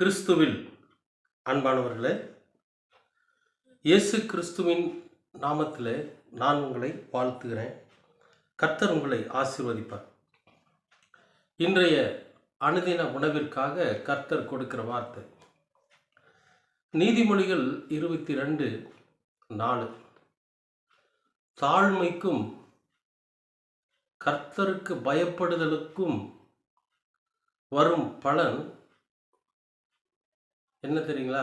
கிறிஸ்துவில் அன்பானவர்களே இயேசு கிறிஸ்துவின் நாமத்தில் நான் உங்களை வாழ்த்துகிறேன். கர்த்தர் உங்களை ஆசீர்வதிப்பார். இன்றைய அனுதின உணவிற்காக கர்த்தர் கொடுக்கிற வார்த்தை நீதிமொழிகள் இருபத்தி ரெண்டு நாலு. தாழ்மைக்கும் கர்த்தருக்கு பயப்படுதலுக்கும் வரும் பலன் என்ன தெரியுங்களா?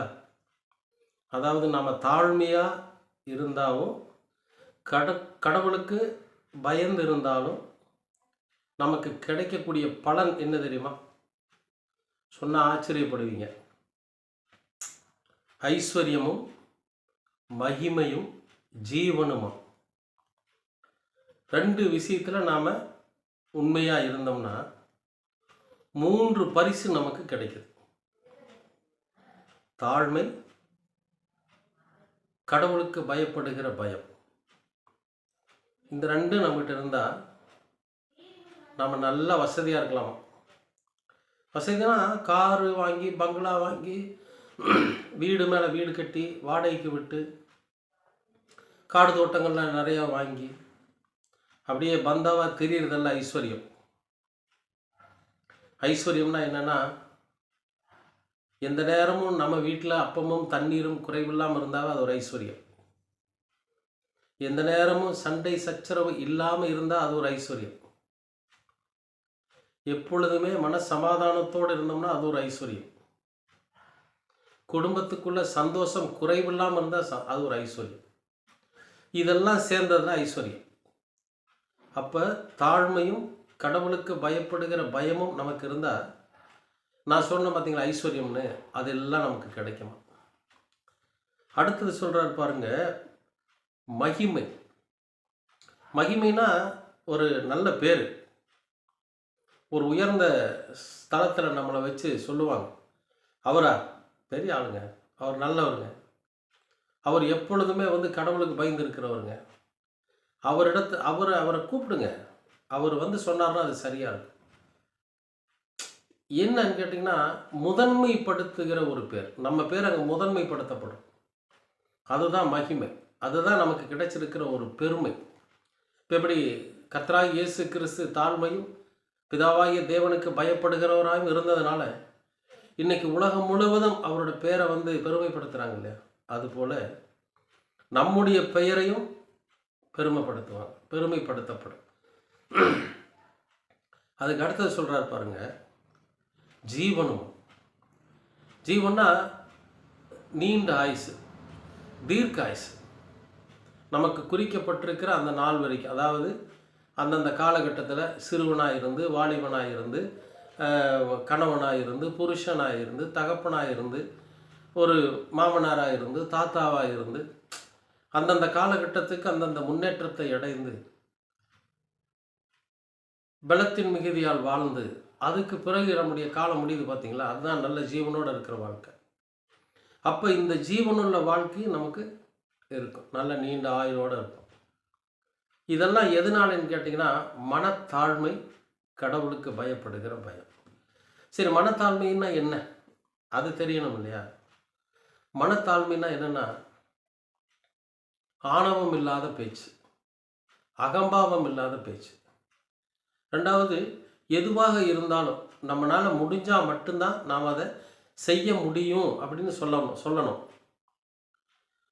அதாவது நம்ம தாழ்மையாக இருந்தாலும் கட கடவுளுக்கு பயந்து இருந்தாலும் நமக்கு கிடைக்கக்கூடிய பலன் என்ன தெரியுமா? சொன்னால் ஆச்சரியப்படுவீங்க. ஐஸ்வர்யமும் மகிமையும் ஜீவனுமா? ரெண்டு விஷயத்தில் நாம் உண்மையாக இருந்தோம்னா மூன்று பரிசு நமக்கு கிடைக்குது. தாழ்மை கடவுளுக்கு பயப்படுகிற பயம். இந்த ரெண்டும் நம்மகிட்ட இருந்தால் நம்ம நல்லா வசதியாக இருக்கலாமா. வசதினா காரு வாங்கி பங்களா வாங்கி வீடு மேலே வீடு கட்டி வாடகைக்கு விட்டு காடு தோட்டங்கள்லாம் நிறையா வாங்கி அப்படியே பந்தாவாக தெரியறதெல்லாம் ஐஸ்வர்யம். ஐஸ்வர்யம்னா என்னென்னா எந்த நேரமும் நம்ம வீட்டில் அப்பமும் தண்ணீரும் குறைவில்லாமல் இருந்தால் அது ஒரு ஐஸ்வர்யம். எந்த நேரமும் சண்டை சச்சரவு இல்லாமல் இருந்தால் அது ஒரு ஐஸ்வர்யம். எப்பொழுதுமே மன சமாதானத்தோடு இருந்தோம்னா அது ஒரு ஐஸ்வர்யம். குடும்பத்துக்குள்ள சந்தோஷம் குறைவில்லாமல் இருந்தால் அது ஒரு ஐஸ்வர்யம். இதெல்லாம் சேர்ந்தது தான் ஐஸ்வர்யம். அப்போ தாழ்மையும் கடவுளுக்கு பயப்படுகிற பயமும் நமக்கு இருந்தால் நான் சொன்ன பார்த்தீங்களா ஐஸ்வர்யம்னு? அதெல்லாம் நமக்கு கிடைக்குமா? அடுத்தது சொல்கிறாரு பாருங்க மகிமை. மகிமைனா ஒரு நல்ல பேர். ஒரு உயர்ந்த ஸ்தலத்தில் நம்மளை வச்சு சொல்லுவாங்க. அவரா? பெரிய ஆளுங்க. அவர் நல்லவருங்க. அவர் எப்பொழுதுமே வந்து கடவுளுக்கு பயந்து இருக்கிறவருங்க. அவரிடத்து அவர் அவரை கூப்பிடுங்க. அவர் வந்து சொன்னார்னா அது சரியாக இருக்கும். என்னன்னு கேட்டிங்கன்னா முதன்மைப்படுத்துகிற ஒரு பேர். நம்ம பேர் அங்கே முதன்மைப்படுத்தப்படும். அதுதான் மகிமை. அதுதான் நமக்கு கிடைச்சிருக்கிற ஒரு பெருமை. இப்போ எப்படி கத்ராய் இயேசு கிறிஸ்து தாழ்மையும் பிதாவாகிய தேவனுக்கு பயப்படுகிறவராகவும் இருந்ததுனால இன்னைக்கு உலகம் முழுவதும் அவரோட பேரை வந்து பெருமைப்படுத்துகிறாங்க இல்லையா? அதுபோல் நம்முடைய பெயரையும் பெருமைப்படுத்துவாங்க. பெருமைப்படுத்தப்படும். அதுக்கு அடுத்தது சொல்கிறார் பாருங்கள் ஜீவனும். ஜீவன்னா நீண்ட ஆயுசு தீர்க்க ஆயுசு. நமக்கு குறிக்கப்பட்டிருக்கிற அந்த நாள் வரைக்கும் அதாவது அந்தந்த காலகட்டத்தில் சிறுவனாக இருந்து வாலிபனாக இருந்து கணவனாக இருந்து புருஷனாக இருந்து தகப்பனாக இருந்து ஒரு மாமனாராக இருந்து தாத்தாவாக இருந்து அந்தந்த காலகட்டத்துக்கு அந்தந்த முன்னேற்றத்தை அடைந்து பலத்தின் மிகுதியால் வாழ்ந்து அதுக்கு பிறகு நம்முடைய காலம் முடியுது பார்த்தீங்களா? அதுதான் நல்ல ஜீவனோடு இருக்கிற வாழ்க்கை. அப்போ இந்த ஜீவனுள்ள வாழ்க்கையும் நமக்கு இருக்கும். நல்ல நீண்ட ஆயுளோடு இருக்கும். இதெல்லாம் எதனாலன்னு கேட்டிங்கன்னா மனத்தாழ்மை கடவுளுக்கு பயப்படுகிற பயம். சரி மனத்தாழ்மைன்னா என்ன? அது தெரியணும் இல்லையா? மனத்தாழ்மைன்னா என்னென்னா ஆணவம் இல்லாத பேச்சு அகம்பாவம் இல்லாத பேச்சு. ரெண்டாவது எதுவாக இருந்தாலும் நம்மளால் முடிஞ்சால் மட்டும்தான் நாம் அதை செய்ய முடியும் அப்படின்னு சொல்லணும் சொல்லணும்.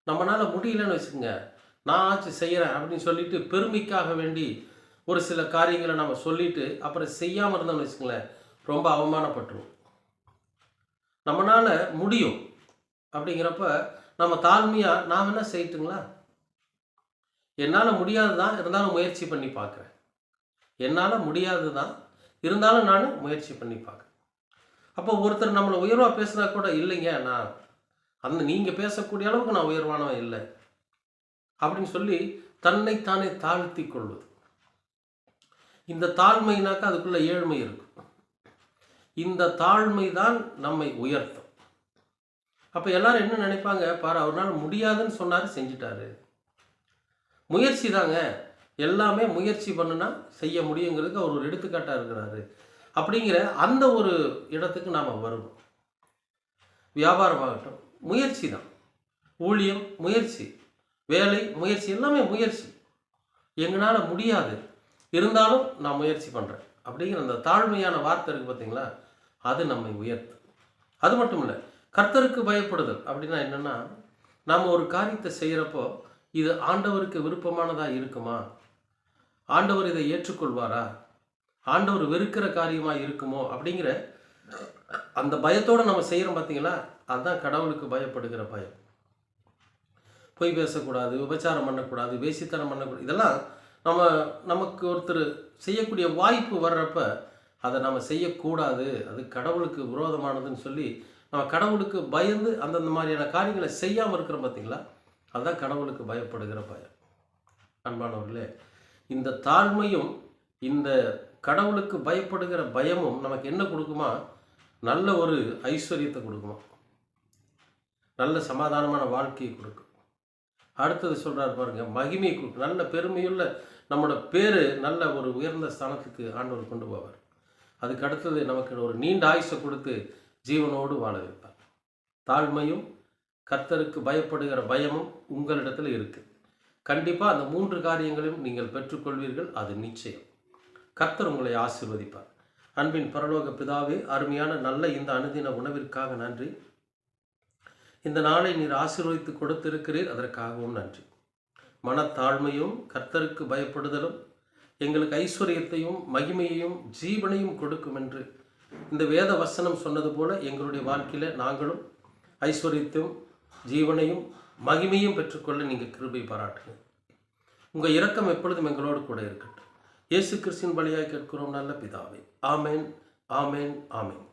நம்மளால் முடியலன்னு வச்சுக்கோங்க. நான் ஆச்சு செய்கிறேன் அப்படின்னு சொல்லிட்டு பெருமைக்காக வேண்டி ஒரு சில காரியங்களை நம்ம சொல்லிட்டு அப்புறம் செய்யாமல் இருந்தோம்னு வச்சுக்கோங்களேன் ரொம்ப அவமானப்பட்டுருவோம். நம்மளால் முடியும் அப்படிங்கிறப்ப நம்ம தாழ்மையாக நாம் என்ன செய்யட்டுங்களா? என்னால் முடியாது தான் இருந்தாலும் முயற்சி பண்ணி பார்க்குறேன். என்னால் முடியாது தான் இருந்தாலும் நான் முயற்சி பண்ணி பார்க்குறேன். அப்போ ஒருத்தர் நம்மளை உயர்வாக பேசுனா கூட இல்லைங்க நான் அந்த நீங்கள் பேசக்கூடிய அளவுக்கு நான் உயர்வானவன் இல்லை. அப்படின்னு சொல்லி தன்னைத்தானே தாழ்த்தி கொள்வது. இந்த தாழ்மைனாக்கா அதுக்குள்ள ஏழ்மை இருக்கும். இந்த தாழ்மை தான் நம்மை உயர்த்தும். அப்போ எல்லாரும் என்ன நினைப்பாங்க? பாரு அவரால் முடியாதுன்னு சொன்னார் செஞ்சிட்டாரு. முயற்சி தாங்க. எல்லாமே முயற்சி பண்ணுனா செய்ய முடியுங்கிறதுக்கு அவர் ஒரு எடுத்துக்காட்டாக இருக்கிறாரு. அப்படிங்கிற அந்த ஒரு இடத்துக்கு நாம் வருவோம். வியாபாரமாகட்டும் முயற்சி தான். ஊழியம் முயற்சி. வேலை முயற்சி எல்லாமே முயற்சி. எங்களால் முடியாது. இருந்தாலும் நான் முயற்சி பண்ணுறேன் அப்படிங்கிற அந்த தாழ்மையான வார்த்தை இருக்குது பார்த்தீங்களா அது நம்மை உயர்த்து அது மட்டும் இல்லை கர்த்தருக்கு பயப்படுதல் அப்படின்னா என்னென்னா நாம் ஒரு காரியத்தை செய்கிறப்போ இது ஆண்டவருக்கு விருப்பமானதாக இருக்குமா? ஆண்டவர் இதை ஏற்றுக்கொள்வாரா? ஆண்டவர் வெறுக்கிற காரியமாக இருக்குமோ? அப்படிங்கிற அந்த பயத்தோடு நம்ம செய்கிறோம் பார்த்தீங்களா அதுதான் கடவுளுக்கு பயப்படுகிற பயம். பொய் பேசக்கூடாது விபச்சாரம் பண்ணக்கூடாது வேசித்தனம் பண்ணக்கூடாது. இதெல்லாம் நம்ம நமக்கு ஒருத்தர் செய்யக்கூடிய வாய்ப்பு வர்றப்ப அதை நம்ம செய்யக்கூடாது. அது கடவுளுக்கு விரோதமானதுன்னு சொல்லி நம்ம கடவுளுக்கு பயந்து அந்தந்த மாதிரியான காரியங்களை செய்யாமல் இருக்கிறோம் பார்த்தீங்களா அதுதான் கடவுளுக்கு பயப்படுகிற பயம். அன்பானவர்களே இந்த தாழ்மையும் இந்த கடவுளுக்கு பயப்படுகிற பயமும் நமக்கு என்ன கொடுக்குமா? நல்ல ஒரு ஐஸ்வர்யத்தை கொடுக்குமா? நல்ல சமாதானமான வாழ்க்கையை கொடுக்கும். அடுத்தது சொல்கிறார் பாருங்க மகிமையை கொடுக்கும். நல்ல பெருமையுள்ள நம்மளோட பேர் நல்ல ஒரு உயர்ந்த ஸ்தானத்துக்கு ஆண்டவர் கொண்டு போவார். அதுக்கு அடுத்தது நமக்கு ஒரு நீண்ட ஆயுசை கொடுத்து ஜீவனோடு வாழ வைப்பார். தாழ்மையும் கர்த்தருக்கு பயப்படுகிற பயமும் உங்களிடத்தில் இருக்குது கண்டிப்பாக அந்த மூன்று காரியங்களையும் நீங்கள் பெற்றுக்கொள்வீர்கள். அது நிச்சயம். கர்த்தர் உங்களை ஆசிர்வதிப்பார். அன்பின் பரலோக பிதாவே அருமையான நல்ல இந்த அனுதின உணவிற்காக நன்றி. இந்த நாளை நீர் ஆசீர்வதித்து கொடுத்திருக்கிறீர். அதற்காகவும் நன்றி. மனத்தாழ்மையும் கர்த்தருக்கு பயப்படுதலும் எங்களுக்கு ஐஸ்வர்யத்தையும் மகிமையையும் ஜீவனையும் கொடுக்கும் என்று இந்த வேத வசனம் சொன்னது போல எங்களுடைய வாழ்க்கையில் நாங்களும் ஐஸ்வர்யத்தையும் ஜீவனையும் மகிமையும் பெற்றுக்கொள்ள நீங்கள் கிருபை பாராட்டுங்க. உங்கள் இரக்கம் எப்பொழுதும் எங்களோடு கூட இருக்கட்டும். இயேசு கிறிஸ்தின் பலியாய் கேட்கிறோம் நல்ல பிதாவே. ஆமேன் ஆமேன் ஆமேன்.